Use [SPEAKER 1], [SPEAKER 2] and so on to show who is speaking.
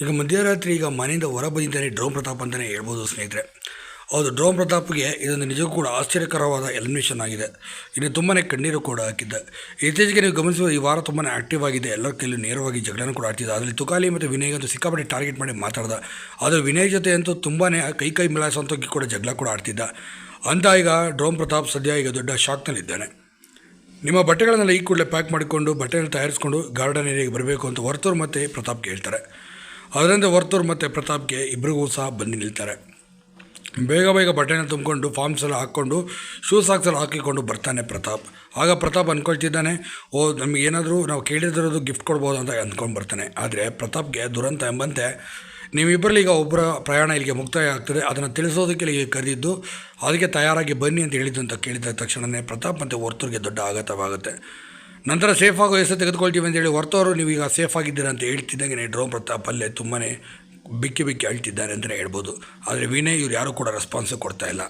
[SPEAKER 1] ಈಗ ಮಧ್ಯರಾತ್ರಿ ಈಗ ಮನೆಯಿಂದ ಹೊರ ಬಂದಿದ್ದಾನೆ ಡ್ರೋನ್ ಪ್ರತಾಪ್ ಅಂತಲೇ ಹೇಳ್ಬೋದು ಸ್ನೇಹಿತರೆ. ಹೌದು, ಡ್ರೋನ್ ಪ್ರತಾಪ್ಗೆ ಇದೊಂದು ನಿಜಕ್ಕೂ ಕೂಡ ಆಶ್ಚರ್ಯಕರವಾದ ಎಲಿಮಿನೇಷನ್ ಆಗಿದೆ. ಇನ್ನು ತುಂಬಾ ಕಣ್ಣೀರು ಕೂಡ ಹಾಕಿದ್ದ. ಇತ್ತೀಚೆಗೆ ನೀವು ಗಮನಿಸುವ ಈ ವಾರ ತುಂಬಾ ಆಕ್ಟಿವ್ ಆಗಿದೆ. ಎಲ್ಲರ ಕೈಲೂ ನೇರವಾಗಿ ಜಗಳನ ಕೂಡ ಆಡ್ತಿದ್ದ. ಅದರಲ್ಲಿ ತುಕಾಲಿ ಮತ್ತು ವಿನಯ್ ಅಂತೂ ಸಿಕ್ಕಾಪಟ್ಟೆ ಟಾರ್ಗೆಟ್ ಮಾಡಿ ಮಾತಾಡ್ದ. ಆದರೆ ವಿನಯ್ ಜೊತೆ ಅಂತೂ ತುಂಬಾ ಕೈ ಕೈ ಮಿಲಾಯಿಸುವಂಥ ಕೂಡ ಜಗಳ ಕೂಡ ಆಡ್ತಿದ್ದ. ಅಂತ ಈಗ ಡ್ರೋನ್ ಪ್ರತಾಪ್ ಸದ್ಯ ಈಗ ದೊಡ್ಡ ಶಾಕ್ನಲ್ಲಿದ್ದಾನೆ ನಿಮ್ಮ ಬಟ್ಟೆಗಳನ್ನೆಲ್ಲ ಈ ಕೂಡಲೇ ಪ್ಯಾಕ್ ಮಾಡಿಕೊಂಡು ಬಟ್ಟೆಯನ್ನು ತಯಾರಿಸ್ಕೊಂಡು ಗಾರ್ಡನ್ ಏರಿಯಾಗೆ ಬರಬೇಕು ಅಂತ ವರ್ತೂರ್ ಮತ್ತು ಪ್ರತಾಪ್ಗೆ ಹೇಳ್ತಾರೆ ಅದರಿಂದ ವರ್ತೂರ್ ಮತ್ತು ಪ್ರತಾಪ್ಗೆ ಇಬ್ಬರಿಗೂ ಸಹ ಬಂದು ನಿಲ್ತಾರೆ. ಬೇಗ ಬೇಗ ಬಟ್ಟೆನ ತುಂಬಿಕೊಂಡು ಫಾರ್ಮ್ಸ್ ಎಲ್ಲ ಹಾಕ್ಕೊಂಡು ಶೂ ಸಾಕ್ಸ್ ಹಾಕಿಕೊಂಡು ಬರ್ತಾನೆ ಪ್ರತಾಪ್. ಆಗ ಪ್ರತಾಪ್ ಅಂದ್ಕೊಳ್ತಿದ್ದಾನೆ ಓ, ನಮಗೆ ಏನಾದರೂ ನಾವು ಕೇಳಿದಿರೋದು ಗಿಫ್ಟ್ ಕೊಡ್ಬೋದು ಅಂತ ಅಂದ್ಕೊಂಡು ಬರ್ತಾನೆ. ಆದರೆ ಪ್ರತಾಪ್ಗೆ ದುರಂತ ಎಂಬಂತೆ ನೀವಿಬ್ಬರಲ್ಲಿ ಈಗ ಒಬ್ಬರ ಪ್ರಯಾಣ ಇಲ್ಲಿಗೆ ಮುಕ್ತಾಯ ಆಗ್ತದೆ, ಅದನ್ನು ತಿಳಿಸೋದಕ್ಕೆ ಇಲ್ಲಿಗೆ ಕರೆದಿದ್ದು, ಅದಕ್ಕೆ ತಯಾರಾಗಿ ಬನ್ನಿ ಅಂತ ಹೇಳಿದ್ದು ಅಂತ ಕೇಳಿದ ತಕ್ಷಣವೇ ಪ್ರತಾಪ್ ಮತ್ತು ವರ್ತೂರಿಗೆ ದೊಡ್ಡ ಆಘಾತವಾಗುತ್ತೆ. ನಂತರ ಸೇಫಾಗಿ ಹೆಸರು ತೆಗೆದುಕೊಳ್ತೀವಿ ಅಂತೇಳಿ ಹೊರತವರು ನೀವು ಈಗ ಸೇಫ್ ಆಗಿದ್ದೀರಾ ಅಂತ ಹೇಳ್ತಿದ್ದಂಗೆ ಡ್ರೋನ್ ಪ್ರತಾಪ್ ಅಲ್ಲೇ ತುಂಬಾ ಬಿಕ್ಕಿ ಬಿಕ್ಕಿ ಅಳ್ತಿದ್ದಾರೆ ಅಂತಲೇ ಹೇಳ್ಬೋದು. ಆದರೆ ವಿನಯ್ ಇವ್ರು ಯಾರೂ ಕೂಡ ರೆಸ್ಪಾನ್ಸು ಕೊಡ್ತಾ ಇಲ್ಲ.